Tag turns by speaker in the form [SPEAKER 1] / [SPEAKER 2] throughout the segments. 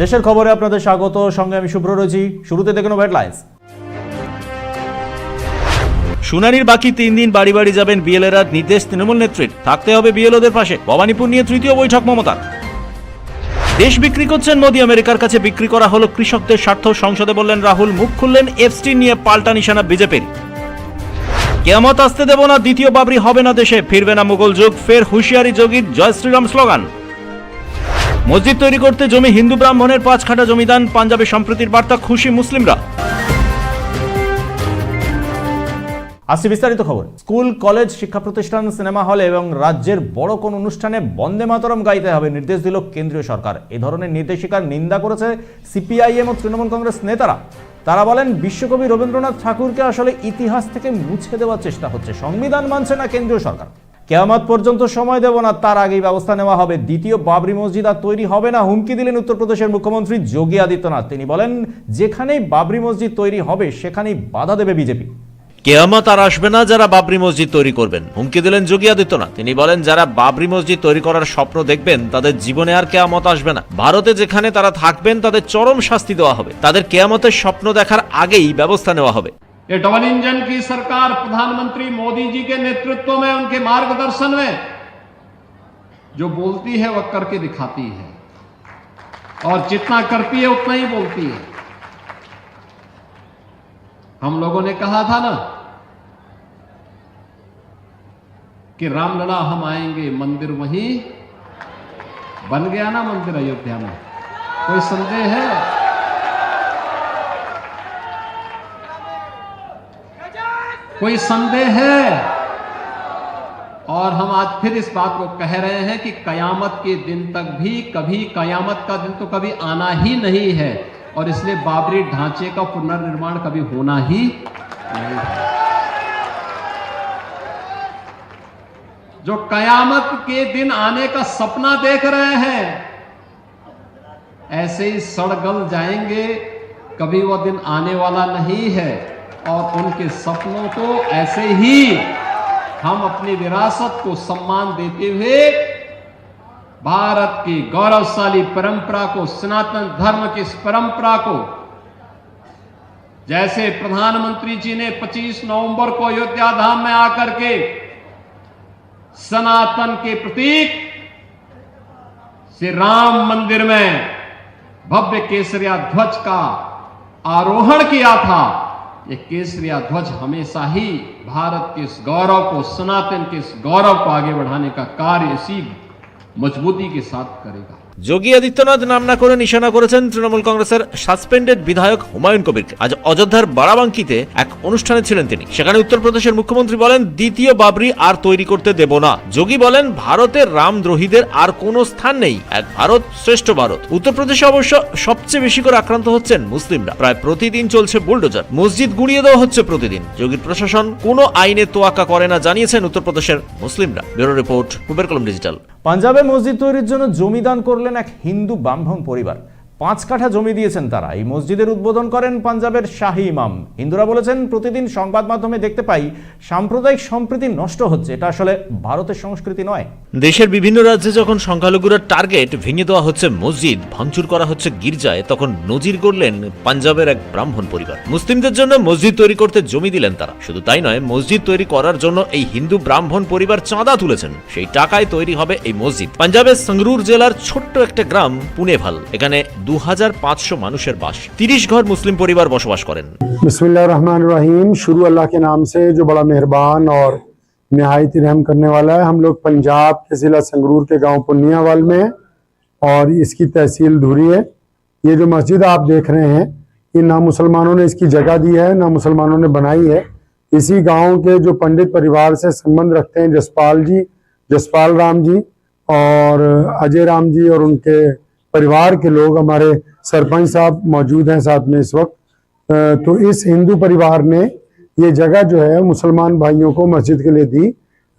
[SPEAKER 1] দেশের খবরে আপনাদের স্বাগত। সঙ্গে আমি শুভ্র রয়েছি। শুরুতে দেখে নেব হেডলাইন্স শুনানির বাকি তিন দিন বাড়ি বাড়ি যাবেন বিএলএরা নির্দেশ তৃণমূল নেত্রীর। থাকতে হবে বিএলওদের পাশে। ভবানীপুর নিয়ে তৃতীয় বৈঠক মমতার। দেশ বিক্রি করছেন মোদী, আমেরিকার কাছে বিক্রি করা হলো কৃষকদের স্বার্থ। সংসদে বললেন, রাহুল মুখ খুললেন এফস্টি নিয়ে পাল্টা নিশানা বিজেপির। কেয়ামত আসতে দেব না, দ্বিতীয় বাবরি হবে না দেশে। ফিরবে না মুঘল যুগ, ফের হুঁশিয়ারি যোগীর জয় শ্রীরাম স্লোগান। মসজিদ তৈরি করতে জমি হিন্দু ব্রাহ্মণের পাঁচ খাটা জমিদান, পাঞ্জাবে সম্প্রীতির বার্তা খুশি মুসলিমরা। আসছে বিস্তারিত খবর। স্কুল, কলেজ, শিক্ষা প্রতিষ্ঠান, সিনেমা হলে এবং রাজ্যের বড় কোন অনুষ্ঠানে বন্দে মাতরম গাইতে হবে নির্দেশ দিল কেন্দ্রীয় সরকার। এ ধরনের নির্দেশিকার নিন্দা করেছে সিপিআইএম ও তৃণমূল কংগ্রেস নেতারা। তারা বলেন, বিশ্বকবি রবীন্দ্রনাথ ঠাকুরকে আসলে ইতিহাস থেকে মুছে দেওয়ার চেষ্টা হচ্ছে। সংবিধান মানছে না কেন্দ্রীয় সরকার। কেয়ামত পর্যন্ত সময় দেব না, তার আগেই ব্যবস্থা নেওয়া হবে। দ্বিতীয় বাবরি মসজিদ আর তৈরি হবে না, হুমকি দিলেন উত্তরপ্রদেশের মুখ্যমন্ত্রী যোগী আদিত্যনাথ। তিনি বলেন, যেখানেই বাবরি মসজিদ তৈরি হবে, সেখানেই বাধা দেবে বিজেপি। কেয়ামত আর আসবে না যারা বাবরি মসজিদ তৈরি করবেন, হুমকি দিলেন যোগী আদিত্যনাথ। তিনি বলেন, যারা বাবরি মসজিদ তৈরি করার স্বপ্ন দেখবেন, তাদের জীবনে আর কেয়ামত আসবে না। ভারতে যেখানে তারা থাকবেন, তাদের চরম শাস্তি দেওয়া হবে। তাদের কেয়ামতের স্বপ্ন দেখার আগেই ব্যবস্থা নেওয়া হবে।
[SPEAKER 2] ये डबल इंजन की सरकार प्रधानमंत्री मोदी जी के नेतृत्व में, उनके मार्गदर्शन में जो बोलती है, वह करके दिखाती है। और जितना करती है, उतना ही बोलती है। हम लोगों ने कहा था ना कि रामलला, हम आएँगे मंदिर वहीं। बन गया ना मंदिर अयोध्या में। कोई संदेह है? कोई संदेह है? और हम आज फिर इस बात को कह रहे हैं कि कयामत के दिन तक भी, कभी कयामत का दिन तो कभी आना ही नहीं है। और इसलिए बाबरी ढांचे का पुनर्निर्माण कभी होना ही नहीं है। जो कयामत के दिन आने का सपना देख रहे हैं, ऐसे ही सड़गल जाएँगे, कभी वह दिन आने वाला नहीं है। और उनके सपनों को ऐसे ही हम अपनी विरासत को सम्मान देते हुए भारत की गौरवशाली परंपरा को, सनातन धर्म की इस परंपरा को, जैसे प्रधानमंत्री जी ने 25 नवंबर को अयोध्या धाम में आकर के सनातन के प्रतीक श्री राम मंदिर में भव्य केसरिया ध्वज का आरोहण किया था। ये केसरिया ध्वज हमेशा ही भारत के इस गौरव को, सनातन के इस गौरव को आगे बढ़ाने का कार्य इसी मजबूती के साथ करेगा।
[SPEAKER 1] যোগী আদিত্যনাথ নাম না করে নিশানা করেছেন তৃণমূল কংগ্রেসের সাসপেন্ডেড বিধায়ক হুমায়ুন কবিরকে। আজ অযোধ্যার বারাবাঙ্কিতে এক অনুষ্ঠানে ছিলেন তিনি। সেখানে উত্তরপ্রদেশের মুখ্যমন্ত্রী বলেন, দ্বিতীয় বাবরি আর তৈরি করতে দেব না। যোগী বলেন, ভারতের রামদ্রোহীদের আর কোনো স্থান নেই। এক ভারত শ্রেষ্ঠ ভারত। উত্তরপ্রদেশে অবশ্য সবচেয়ে বেশি করে আক্রান্ত হচ্ছেন মুসলিমরা। প্রায় প্রতিদিন চলছে বুলডোজার। মসজিদ গুড়িয়ে দেওয়া হচ্ছে প্রতিদিন। যোগীর প্রশাসন কোনো আইনে তোয়াক্কা করে না, জানিয়েছেন উত্তরপ্রদেশের মুসলিমরা। ব্যুরো রিপোর্ট কুবের কলম ডিজিটাল। পাঞ্জাবে মসজিদ তৈরির জন্য জমিদান করলেন এক হিন্দু ব্রাহ্মণ পরিবার। পাঁচ কাঠা জমি দিয়েছেন তারা। এই মসজিদের উদ্বোধন করেন পাঞ্জাবের শাহী ইমাম। হিন্দুরা বলেছেন, প্রতিদিন সংবাদ মাধ্যমে দেখতে পাই, সাম্প্রদায়িক সম্প্রীতি নষ্ট হচ্ছে। এটা আসলে ভারতের সংস্কৃতি নয়। দেশের বিভিন্ন রাজ্যে যখন সংখ্যালঘুরা টার্গেট ভেঙে দেওয়া হচ্ছে মসজিদ, ভাঙচুর করা হচ্ছে গির্জায়, তখন নজির করলেন পাঞ্জাবের এক ব্রাহ্মণ পরিবার। মুসলিমদের জন্য মসজিদ তৈরি করতে জমি দিলেন তারা। শুধু তাই নয়, মসজিদ তৈরি করার জন্য এই হিন্দু ব্রাহ্মণ পরিবার চাঁদা তুলেছেন। সেই টাকায় তৈরি হবে এই মসজিদ। পাঞ্জাবের সংরুর জেলার ছোট্ট একটা গ্রাম, পুনেভাল। এখানে দু মানুষের বাস তিরিশ ঘর মুসলিম পরিবার বসবাস করেন
[SPEAKER 3] बिस्मिल्लाहिर्रहमानिर्रहीम शुरू अल्लाह के नाम से जो बड़ा मेहरबान और नहायत रहम करने वाला है हम लोग पंजाब के ज़िला संगरूर के गांव पुनियावाल में हैं और इसकी तहसील धुरी है ये जो मस्जिद आप देख रहे हैं ये ना मुसलमानों ने इसकी जगह दी है ना मुसलमानों ने बनाई है इसी गांव के जो पंडित परिवार से संबंध रखते हैं जसपाल जी जसपाल राम जी और अजय राम जी और उनके परिवार के लोग हमारे सरपंच साहब मौजूद हैं साथ में इस वक्त। तो इस हिंदू परिवार ने ये जगह जो है मुसलमान भाइयों को मस्जिद के लिए दी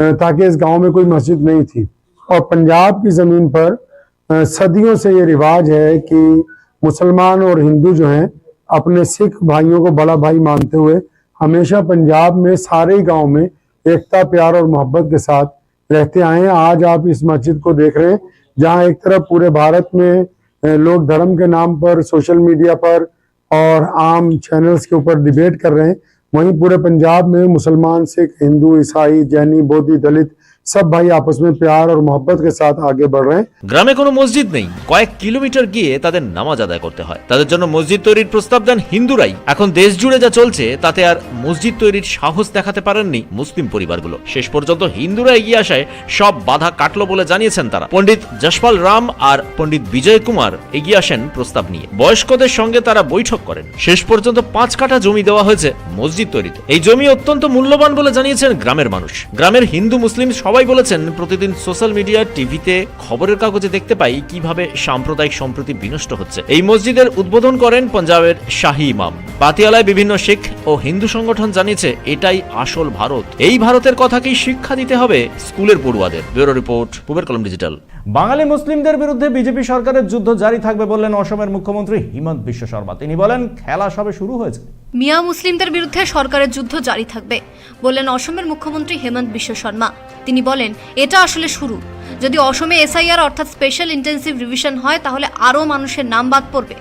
[SPEAKER 3] ताकि इस गाँव में कोई मस्जिद नहीं थी। और पंजाब की ज़मीन पर सदियों से ये रिवाज है कि मुसलमान और हिंदू जो हैं अपने सिख भाइयों को बड़ा भाई मानते हुए हमेशा पंजाब में सारे गाँव में एकता, प्यार और मोहब्बत के साथ रहते आए हैं। आज आप इस मस्जिद को देख रहे हैं। जहाँ एक तरफ़ पूरे भारत में लोग धर्म के नाम पर, सोशल मीडिया पर और आम चैनल्स के ऊपर डिबेट कर रहे हैं। वहीं पूरे पंजाब में मुसलमान, सिख, हिंदू, ईसाई, जैनी, बौद्धि, दलित সব ভাই আপস মে প্যার ও মোহব্বত কে সাথ আগে বড় রে
[SPEAKER 1] গ্রামে কোনো মসজিদ নেই। কয়েক কিলোমিটার গিয়ে তাদের নামাজ আদায় করতে হয়। তাদের জন্য মসজিদ তৈরির প্রস্তাব দেন হিন্দুরাই। এখন দেশ জুড়ে যা চলছে, তাতে আর মসজিদ তৈরির সাহস দেখাতে পারেননি মুসলিম পরিবারগুলো। শেষ পর্যন্ত হিন্দুরা এগিয়ে আসায় সব বাধা কাটলো বলে জানিয়েছেন তারা। পণ্ডিত যশপাল রাম আর পণ্ডিত বিজয় কুমার এগিয়ে আসেন প্রস্তাব নিয়ে। বয়স্কদের সঙ্গে তারা বৈঠক করেন। শেষ পর্যন্ত পাঁচ কাঠা জমি দেওয়া হয়েছে মসজিদ তৈরিতে। এই জমি অত্যন্ত মূল্যবান বলে জানিয়েছেন গ্রামের মানুষ। গ্রামের হিন্দু, মুসলিম সবাই বলেছেন, প্রতিদিন সোশ্যাল মিডিয়া, টিভিতে খবরের কাগজে দেখতে পাই কীভাবে সাম্প্রদায়িক সম্প্রতি বিনষ্ট হচ্ছে। এই মসজিদের উদ্বোধন করেন পাঞ্জাবের শাহি ইমাম। পাতিয়ালায় বিভিন্ন শিখ ও হিন্দু সংগঠন জানিয়েছে, এটাই আসল ভারত। এই ভারতের কথাকেই শিক্ষা দিতে হবে স্কুলের পড়ুয়াদের? ব্যুরো রিপোর্ট পুবের কলম ডিজিটাল।
[SPEAKER 4] বাঙালি মুসলিমদের বিরুদ্ধে বিজেপি সরকারের যুদ্ধ জারি থাকবে বললেন অসমের মুখ্যমন্ত্রী হিমন্ত বিশ্ব শর্মা। তিনি বলেন, খেলা সবে শুরু হয়েছে।
[SPEAKER 5] মিয়া মুসলিমদের বিরুদ্ধে সরকারের যুদ্ধ জারি থাকবে, বললেন অসমের মুখ্যমন্ত্রী হেমন্ত বিশ্ব শর্মা। তিনি বলেন, এটা আসলে শুরু। যদি অসমে এসআইআর অর্থাৎ স্পেশাল ইন্টেন্সিভ রিভিশন হয়, তাহলে আরও মানুষের নাম বাদ পড়বে।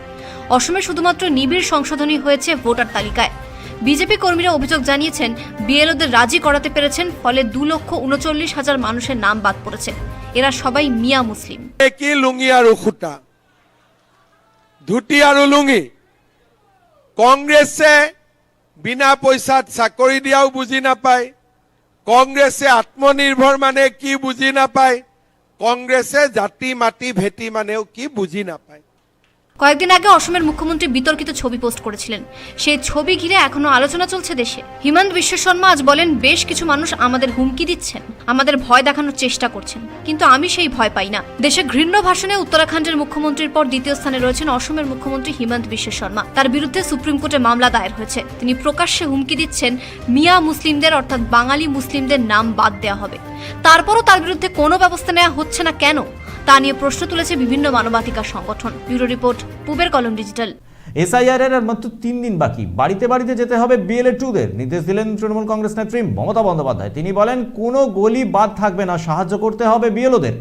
[SPEAKER 5] অসমে শুধুমাত্র নিবিড় সংশোধনী হয়েছে ভোটার তালিকায়। বিজেপি কর্মীরা অভিযোগ জানিয়েছেন, বিএলওদের রাজি করাতে পেরেছেন, ফলে দু লক্ষ উনচল্লিশ হাজার মানুষের নাম বাদ পড়েছে। এরা সবাই মিয়া মুসলিম।
[SPEAKER 6] কি লুঙি আৰু সূতা ধুতি আৰু লুঙি কংগ্ৰেছে বিনা পইচাত চাকৰি দিয়াও বুজি নাপায়। কংগ্রেসে আত্মনির্ভর মানে কি বুজি নাপায়। কংগ্রেসে জাতি, মাটি, ভেটি মানেও কি বুজি নাপায়।
[SPEAKER 5] কয়েকদিন আগে অসমের মুখ্যমন্ত্রী বিতর্কিত ছবি পোস্ট করেছিলেন। সেই ছবি ঘিরে এখনও আলোচনা চলছে দেশে। হিমন্ত বিশ্ব শর্মা আজ বলেন, বেশ কিছু মানুষ আমাদের হুমকি দিচ্ছেন, আমাদের ভয় দেখানোর চেষ্টা করছেন। কিন্তু আমি সেই ভয় পাই না। দেশে ঘৃণ্য ভাষণে উত্তরাখণ্ডের মুখ্যমন্ত্রীর পর দ্বিতীয় স্থানে রয়েছেন অসমের মুখ্যমন্ত্রী হিমন্ত বিশ্ব শর্মা। তার বিরুদ্ধে সুপ্রিম কোর্টে মামলা দায়ের হয়েছে। তিনি প্রকাশ্যে হুমকি দিচ্ছেন, মিয়া মুসলিমদের অর্থাৎ বাঙালি মুসলিমদের নাম বাদ দেওয়া হবে। তারপরও তার বিরুদ্ধে কোনো ব্যবস্থা নেওয়া হচ্ছে না কেন? তা নিয়ে প্রশ্ন তুলেছে বিভিন্ন মানবাধিকার সংগঠন। ব্যুরো রিপোর্ট, পুবের কলম ডিজিটাল।
[SPEAKER 4] এসআইআর এর মাত্র তিন দিন বাকি। বাড়িতে বাড়িতে যেতে হবে বিএলএ টুদের নির্দেশ দিলেন তৃণমূল কংগ্রেস নেত্রী মমতা বন্দ্যোপাধ্যায়। তিনি বলেন, কোনো গলি বাদ থাকবে না। সাহায্য করতে হবে বিএলওদের।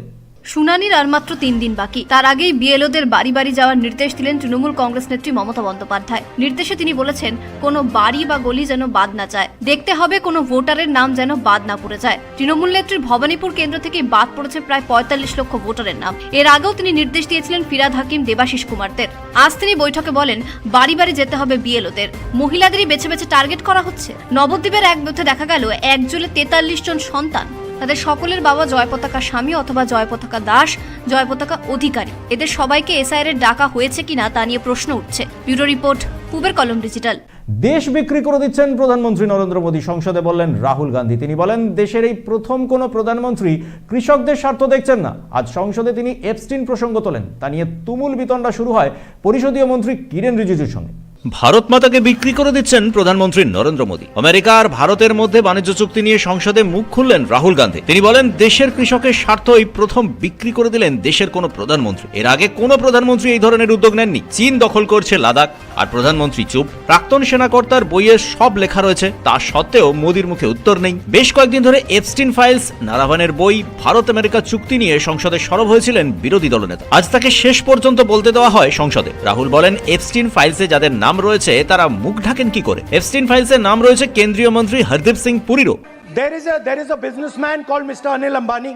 [SPEAKER 5] শুনানির আর মাত্র তিন দিন বাকি। তার আগেই বিএলওদের বাড়ি বাড়ি যাওয়ার নির্দেশ দিলেন তৃণমূল কংগ্রেস নেত্রী মমতা বন্দ্যোপাধ্যায়। নির্দেশে তিনি বলেছেন, কোনো বাড়ি বা গলি যেন বাদ না যায়। দেখতে হবে কোনো ভোটারের নাম যেন বাদ না পড়ে যায়। তৃণমূল নেত্রীর ভবানীপুর কেন্দ্র থেকে বাদ পড়েছে প্রায় পঁয়তাল্লিশ লক্ষ ভোটারের নাম। এর আগেও তিনি নির্দেশ দিয়েছিলেন ফিরাদ হাকিম, দেবাশিস কুমারদের। আজ তিনি বৈঠকে বলেন, বাড়ি বাড়ি যেতে হবে বিএলওদের। মহিলাদেরই বেছে বেছে টার্গেট করা হচ্ছে। নবদ্বীপের এক বুথে দেখা গেল একজোলে তেতাল্লিশ জন সন্তান। তাদের সকলের বাবা জয় পতাকা স্বামী অথবা জয় পতাকা দাস, জয় পতাকা অধিকারী। এদের সবাইকে এসআইআর এর ডাকা হয়েছে কিনা তা নিয়ে প্রশ্ন উঠছে। ব্যুরো রিপোর্ট, পুবের কলম ডিজিটাল।
[SPEAKER 4] দেশ বিক্রি করে দিচ্ছেন প্রধানমন্ত্রী নরেন্দ্র মোদী। সংসদে বললেন রাহুল গান্ধী। তিনি বলেন, দেশের এই প্রথম কোনো প্রধানমন্ত্রী কৃষকদের স্বার্থ দেখছেন না। আজ সংসদে তিনি এপস্টিন প্রসঙ্গ তোলেন। তা নিয়ে তুমুল বিতণ্ডা শুরু হয় পরিষদীয় মন্ত্রী কিরেন রিজিজুর সঙ্গে।
[SPEAKER 1] ভারত মাতাকে বিক্রি করে দিচ্ছেন প্রধানমন্ত্রী নরেন্দ্র মোদী। আমেরিকা আর ভারতের মধ্যে বাণিজ্য চুক্তি নিয়ে সংসদে মুখ খুললেন রাহুল গান্ধী। তিনি বলেন, দেশের কৃষকের স্বার্থ এই প্রথম বিক্রি করে দিলেন দেশের কোনো প্রধানমন্ত্রী। এর আগে কোনো প্রধানমন্ত্রী এই ধরনের উদ্যোগ নেননি। চীন দখল করছে লাদাখ। আর প্রধানমন্ত্রী চুপ। প্রাক্তন সেনাকর্তার বইয়ের সব লেখা রয়েছে। তা সত্ত্বেও মোদীর মুখে উত্তর নেই। বেশ কয়েকদিন ধরে এপস্টিন ফাইলস নারাভানের বই, ভারত আমেরিকা চুক্তি নিয়ে সংসদে সরব হয়েছিলেন বিরোধী দলনেতা। আজ তাকে শেষ পর্যন্ত বলতে দেওয়া হয় সংসদে। রাহুল বলেন এপস্টিন ফাইলসে যাদের নাম রয়েছে তারা মুখ ঢাকেন কি করে এপস্টিন ফাইলসে নাম রয়েছে কেন্দ্রীয় মন্ত্রী Hardeep Singh পুরীরও
[SPEAKER 7] There is a there is a businessman called Mr. Anil Ambani.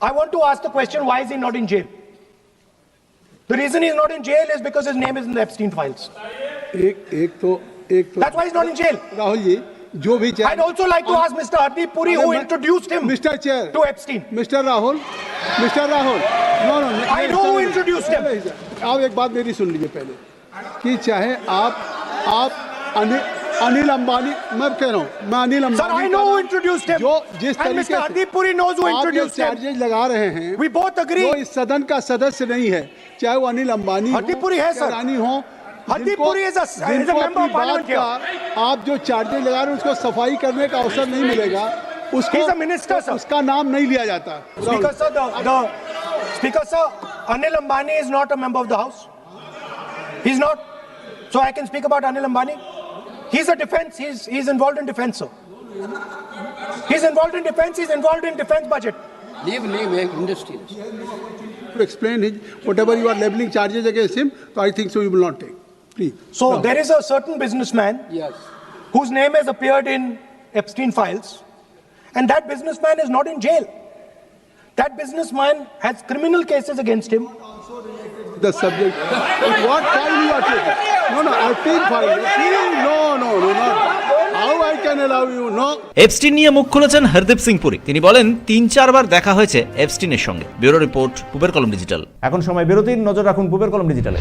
[SPEAKER 7] I want to ask the question: Why is he not in jail? The reason he's not in jail is because his name is in the Epstein files.
[SPEAKER 8] एक एक तो एक तो
[SPEAKER 7] That's why he's not in jail.
[SPEAKER 8] Rahul ji जो भी
[SPEAKER 7] I'd also like to ask Mr. Hardeep Puri, who introduced him
[SPEAKER 8] mister chair
[SPEAKER 7] to Epstein.
[SPEAKER 8] Mister Rahul mister Rahul no no
[SPEAKER 7] I know who introduced him.
[SPEAKER 8] आप एक बात मेरी सुन लीजिए पहले कि चाहे आप आप अनि, अनिल अंबानी मैं कह रहा हूँ मैं अनिल अंबानी
[SPEAKER 7] नो इंट्रोड्यूस
[SPEAKER 8] जो जिस तरीके से पूरी
[SPEAKER 7] नोज़ इंट्रोड्यूस
[SPEAKER 8] चार्जेज लगा रहे हैं
[SPEAKER 7] वी बोथ
[SPEAKER 8] अग्री इस सदन का सदस्य नहीं है चाहे वो अनिल अंबानी
[SPEAKER 7] हदीपुरी है सर
[SPEAKER 8] रानी हो हदीपुरी आप जो चार्जेज लगा रहे हैं उसको सफ़ाई करने का अवसर नहीं मिलेगा उसको
[SPEAKER 7] मिनिस्टर
[SPEAKER 8] उसका नाम नहीं लिया जाता।
[SPEAKER 7] Speaker sir speaker sir Anil Ambani is not a member of the house He's not. So I can speak about Anil Ambani. He's a defense. He's he's involved in defense, sir. He's involved in defense. He's involved in defense budget.
[SPEAKER 9] Leave, leave, industry.
[SPEAKER 8] to explain his, whatever you are labeling charges against him, so I think so you will not take. Please.
[SPEAKER 7] So there is a certain businessman
[SPEAKER 8] Yes.
[SPEAKER 7] whose name has appeared in Epstein files, and that businessman is not in jail. That businessman has criminal cases against him.
[SPEAKER 8] The subject. But what file you are taking? No, no, I feel file. No, no, no, no. How I can allow you? No.
[SPEAKER 1] Epstein নিয়ে মুখ খুলেছেন হরদীপ সিং পুরী তিনি বলেন তিন চারবার দেখা হয়েছে এপস্টিনের সঙ্গে ব্যুরো রিপোর্ট পুবের কলম ডিজিটাল
[SPEAKER 4] এখন সময় বিরতির নজর রাখুন পুবের কলম ডিজিটালে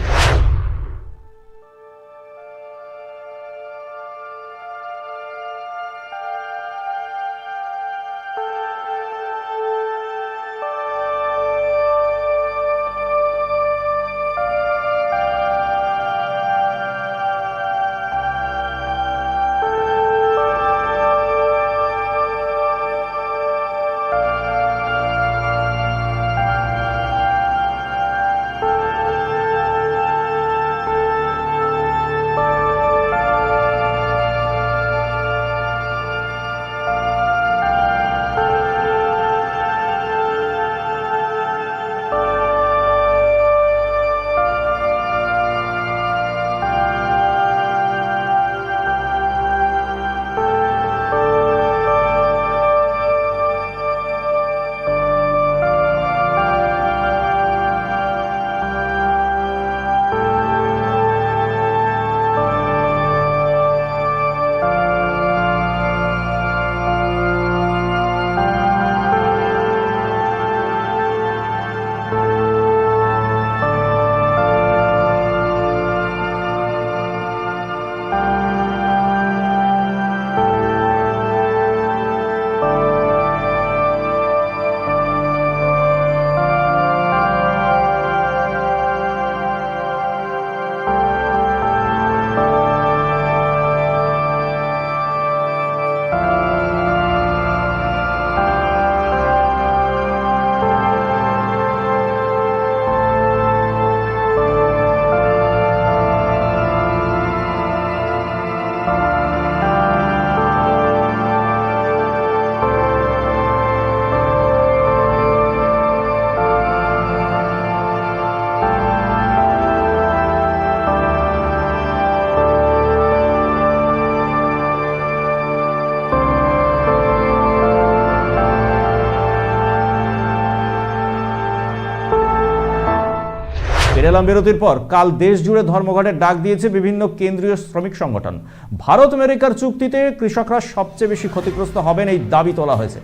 [SPEAKER 4] ফিরে বিরতির পর কাল দেশ জুড়ে ধর্মঘটের ডাক দিয়েছে বিভিন্ন কেন্দ্রীয় শ্রমিক সংগঠন। ভারত আমেরিকার চুক্তিতে কৃষকরা সবচেয়ে বেশি ক্ষতিগ্রস্ত হবেন এই দাবি তোলা হয়েছে।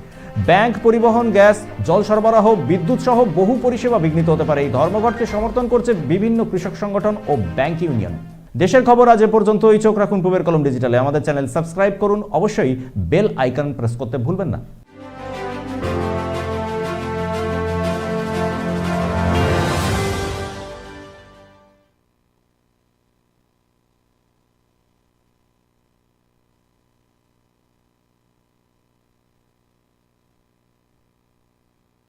[SPEAKER 4] ব্যাংক পরিবহন, গ্যাস, জল সরবরাহ, বিদ্যুৎ সহ বহু পরিষেবা বিঘ্নিত হতে পারে। এই ধর্মঘটকে সমর্থন করছে বিভিন্ন কৃষক সংগঠন ও ব্যাংক ইউনিয়ন। দেশের খবর আজ এ পর্যন্ত এই চোখ রাখুন পূবের কলম ডিজিটালে। আমাদের চ্যানেল সাবস্ক্রাইব করুন। অবশ্যই বেল আইকন প্রেস করতে ভুলবেন না।